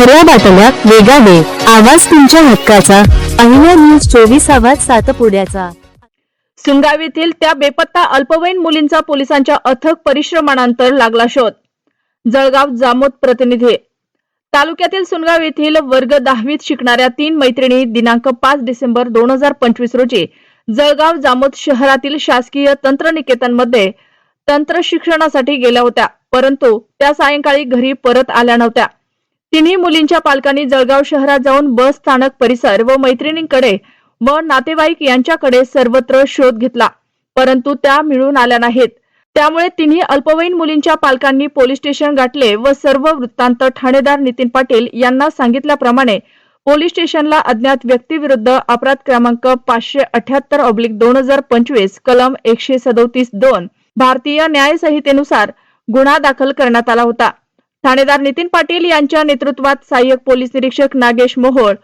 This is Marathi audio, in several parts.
खऱ्या बातम्या वेगाने आवाज तुमच्या हक्काचा. पहिल्या न्यूज चोवीस आवाज सातपुड्याचा सुनगाव येथील त्या बेपत्ता अल्पवयीन मुलींचा पोलिसांच्या अथक परिश्रमानंतर लागला शोध. जळगाव जामोद प्रतिनिधी. तालुक्यातील सुनगाव येथील वर्ग दहावीत शिकणाऱ्या तीन मैत्रिणी दिनांक पाच डिसेंबर दोन हजार पंचवीस रोजी जळगाव जामोद शहरातील शासकीय तंत्रनिकेतनमध्ये तंत्र शिक्षणासाठी गेल्या होत्या. परंतु त्या सायंकाळी घरी परत आल्या नव्हत्या. तिन्ही मुलींच्या पालकांनी जळगाव शहरात जाऊन बस स्थानक परिसर व मैत्रिणींकडे व नातेवाईक यांच्याकडे सर्वत्र शोध घेतला. परंतु त्या मिळून आल्या नाहीत. त्यामुळे तिन्ही अल्पवयीन मुलींच्या पालकांनी पोलीस स्टेशन गाठले व सर्व वृत्तांत ठाणेदार नितीन पाटील यांना सांगितल्याप्रमाणे पोलीस स्टेशनला अज्ञात व्यक्तीविरुद्ध अपराध क्रमांक पाचशे अठ्याहत्तर ऑब्लिक दोन हजार पंचवीस कलम एकशे सदोतीस दोन भारतीय न्याय संहितेनुसार गुन्हा दाखल करण्यात आला होता. ठाणेदार नितीन पाटील यांच्या नेतृत्वात सहाय्यक पोलीस निरीक्षक नागेश मोहोळ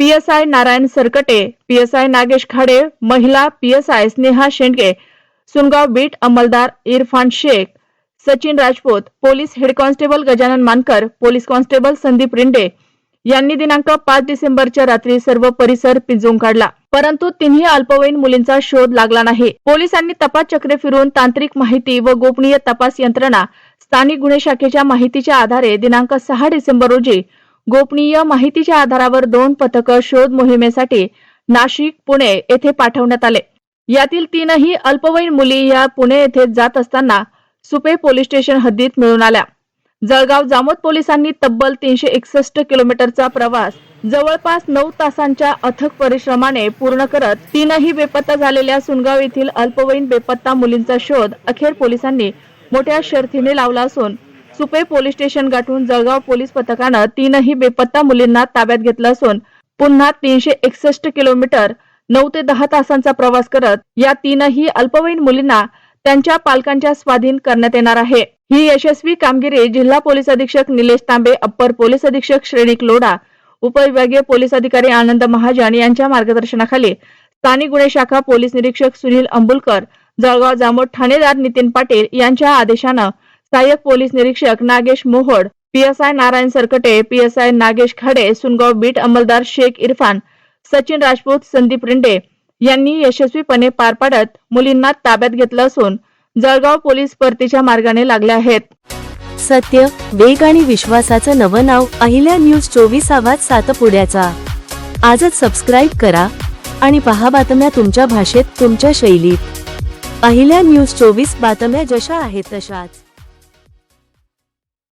पीएसआय नारायण सरकटे पीएसआय नागेश खाडे महिला PSI Sneha Shendge Sungaon beat अंमलदार Irfan Shaikh Sachin Rajput police head constable Gajanan Mankar police constable Sandeep Rinde यांनी दिनांक पाच डिसेंबरच्या रात्री सर्व परिसर पिंजून काढला. परंतु तिन्ही अल्पवयीन मुलींचा शोध लागला नाही. पोलिसांनी तपास चक्रे फिरून तांत्रिक माहिती व गोपनीय तपास यंत्रणा स्थानिक गुन्हे शाखेच्या माहितीच्या आधारे दिनांक सहा डिसेंबर रोजी गोपनीय माहितीच्या आधारावर दोन पथकं शोध मोहिमेसाठी नाशिक पुणे येथे पाठवण्यात आले. यातील तीनही अल्पवयीन मुली या पुणे येथे जात असताना सुपे पोलीस स्टेशन हद्दीत मिळून आल्या. जळगाव जामोद पोलिसांनी तब्बल तीनशे एकसष्ट किलोमीटरचा प्रवास जवळपास नऊ तासांच्या अथक परिश्रमाने पूर्ण करत तीनही बेपत्ता झालेल्या सुनगाव येथील अल्पवयीन बेपत्ता मुलींचा शोध अखेर पोलिसांनी मोठ्या शर्थीने लावला असून सुपे पोलीस स्टेशन गाठून जळगाव पोलीस पथकानं तीनही बेपत्ता मुलींना ताब्यात घेतलं असून पुन्हा तीनशे एकसष्ट किलोमीटर नऊ ते दहा तासांचा प्रवास करत या तीनही अल्पवयीन मुलींना त्यांच्या पालकांच्या स्वाधीन करण्यात येणार आहे. ही यशस्वी कामगिरी जिल्हा पोलीस अधीक्षक निलेश तांबे अप्पर पोलीस अधीक्षक श्रेणिक लोढा उपविभागीय पोलीस अधिकारी आनंद महाजन यांच्या मार्गदर्शनाखाली स्थानिक गुन्हे शाखा पोलीस निरीक्षक सुनील अंबुलकर जळगाव जामोद ठाणेदार नितीन पाटील यांच्या आदेशानं सहाय्यक पोलीस निरीक्षक Nagesh Mohod PSI Narayan Sarkate PSI Nagesh Khade Sungaon beat अंमलदार Shaikh Irfan Sachin Rajput Sandeep Rinde यांनी यशस्वीपणे पार पाडत मुलींना ताब्यात घेतलं असून जळगाव पोलीस परतीच्या मार्गाने लागले आहेत. सत्य वेग आणि विश्वासाचं नवं नाव अहिल्या न्यूज चोवीस आवाज सातपुड्याचा. आजच सबस्क्राईब करा आणि पहा बातम्या तुमच्या भाषेत तुमच्या शैलीत. पहिल्या न्यूज चोवीस बातम्या जशा आहेत तशाच.